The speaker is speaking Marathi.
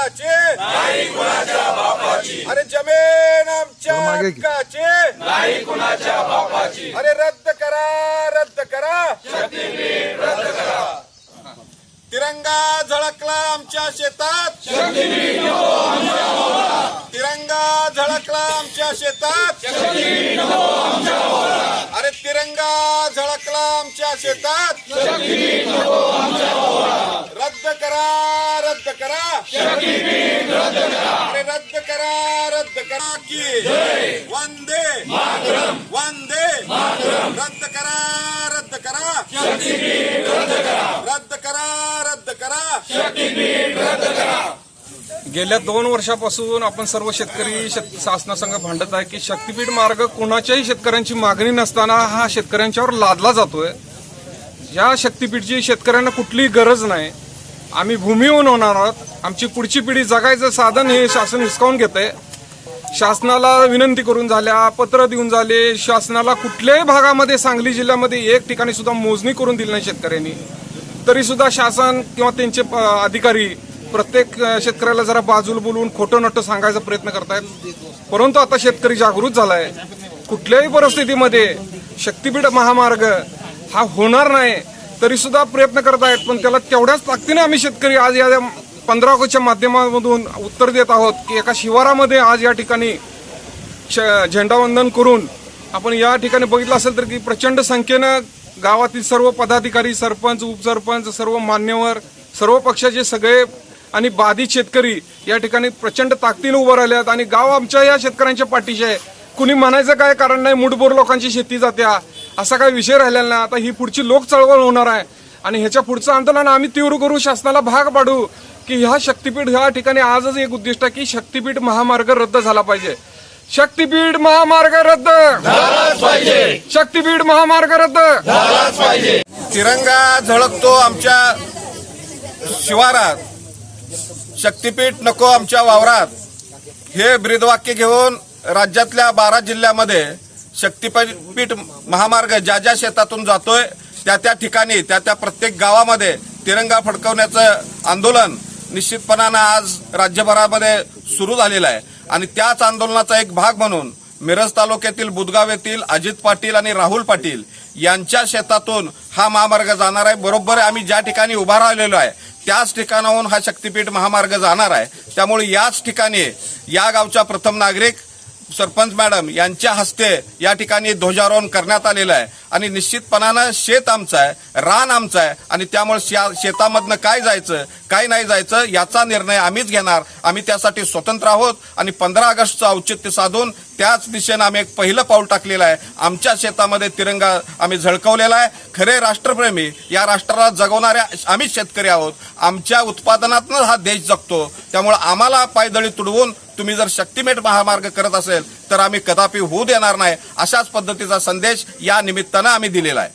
हक्काचे अरे जमीन आमच्या मागे की. हक्काचे. अरे रद्द करा रद्द करा. तिरंगा झळकला आमच्या शेतात. तिरंगा झळकला आमच्या शेतात. अरे तिरंगा झळकला आमच्या शेतात. रद्द करा रद्द करा. अरे रद्द करा रद्द करा की. वंदे. वंदे. रद्द करा रद्द करा. रद्द करा रद्द करा. गेल्या दोन वर्षापासून आपण सर्व शेतकरी शासनासंघ शासनासंग भांडत आहे की शक्तीपीठ मार्ग कोणाच्याही शेतकऱ्यांची मागणी नसताना हा शेतकऱ्यांच्यावर लादला जातोय. या शक्तीपीठची शेतकऱ्यांना कुठलीही गरज नाही आम्ही भूमिहून होणार आहोत. आमची पुढची पिढी जगायचं साधन हे शासन हिसकावून घेतंय. शासनाला विनंती करून झाल्या पत्र देऊन झाले. शासनाला कुठल्याही भागामध्ये सांगली जिल्ह्यामध्ये एक ठिकाणी सुद्धा मोजणी करून दिली नाही शेतकऱ्यांनी. तरी सुद्धा शासन किंवा त्यांचे प- अधिकारी प्रत्येक शेतकऱ्याला जरा बाजूला बोलवून खोटं नट्ट सांगायचा प्रयत्न करतायत. परंतु आता शेतकरी जागृत झालाय. कुठल्याही परिस्थितीमध्ये शक्तीपीठ महामार्ग हा होणार नाही. तरी सुद्धा प्रयत्न करत आहेत पण त्याला तेवढ्याच ताकदीने आम्ही शेतकरी आज या पंधरा ऑगस्टच्या माध्यमामधून उत्तर देत आहोत की एका शिवारामध्ये आज या ठिकाणी श- झेंडावंदन करून आपण या ठिकाणी बघितलं असेल तर की प्रचंड संख्येनं गावातील सर्व पदाधिकारी सरपंच उपसरपंच सर्व मान्यवर सर्व पक्षाचे सगळे आणि बाधित शेतकरी या ठिकाणी प्रचंड ताकदीने उभं राहिले आहेत. आणि गाव आमच्या या शेतकऱ्यांच्या पाठीशी आहे. कुणी म्हणायचं काय कारण नाही? मुठभर लोकांची शेती जात्या असा काही विषय राहिलेला नाही. आता ही पुढची लोक चळवळ होणार आहे. आणि ह्याच्या पुढचं आंदोलन आम्ही तीव्र करू शासनाला भाग पाडू की ह्या शक्तीपीठ ह्या ठिकाणी आजच एक उद्दिष्ट आहे की शक्तीपीठ महामार्ग रद्द झाला पाहिजे. शक्तीपीठ महामार्ग रद्द! शक्तीपीठ महामार्ग रद्द! तिरंगा झळकतो आमच्या शिवारात. शक्तीपीठ नको आमच्या वावरात. हे ब्रीदवाक्य घेऊन राज्यातल्या बारा जिल्ह्यामध्ये शक्तीपीठ महामार्ग ज्या ज्या शेतातून जातोय त्या त्या ठिकाणी त्या त्या प्रत्येक गावामध्ये तिरंगा फडकवण्याचं आंदोलन निश्चितपणानं आज राज्यभरामध्ये सुरू झालेलं आहे. आणि त्याच आंदोलनाचा एक भाग म्हणून मिरज तालुक्यातील बुदगाव येथील अजित पाटील आणि राहुल पाटील यांच्या शेतातून हा महामार्ग जाणार आहे. बरोबर आम्ही ज्या ठिकाणी उभा राहिलेलो आहे त्याच ठिकाणाहून हा शक्तीपीठ महामार्ग जाणार आहे. त्यामुळे याच ठिकाणी या गावच्या प्रथम नागरिक सरपंच मॅडम यांच्या हस्ते या ठिकाणी ध्वजारोहण करण्यात आलेलं आहे. आणि निश्चितपणानं शेत आमचं आहे रान आमचं आहे. आणि त्यामुळे शेतामधनं काय जायचं काय नाही जायचं याचा निर्णय आम्हीच घेणार. आम्ही त्यासाठी स्वतंत्र आहोत. आणि पंधरा ऑगस्टचं औचित्य साधून त्याच दिशेनं आम्ही एक पहिलं पाऊल टाकलेलं आहे. आमच्या शेतामध्ये तिरंगा आम्ही झळकवलेला आहे. खरे राष्ट्रप्रेमी या राष्ट्राला जगवणाऱ्या आम्ही शेतकरी आहोत. आमच्या उत्पादनातनं हा देश जगतो. त्यामुळे आम्हाला पायदळी तुडवून तुम्ही जर शक्तिमेट महामार्ग करत असेल तर आम्ही कदापि होऊ देणार नाही अशाच पद्धतीचा संदेश या निमित्तानं आम्ही दिलेला आहे.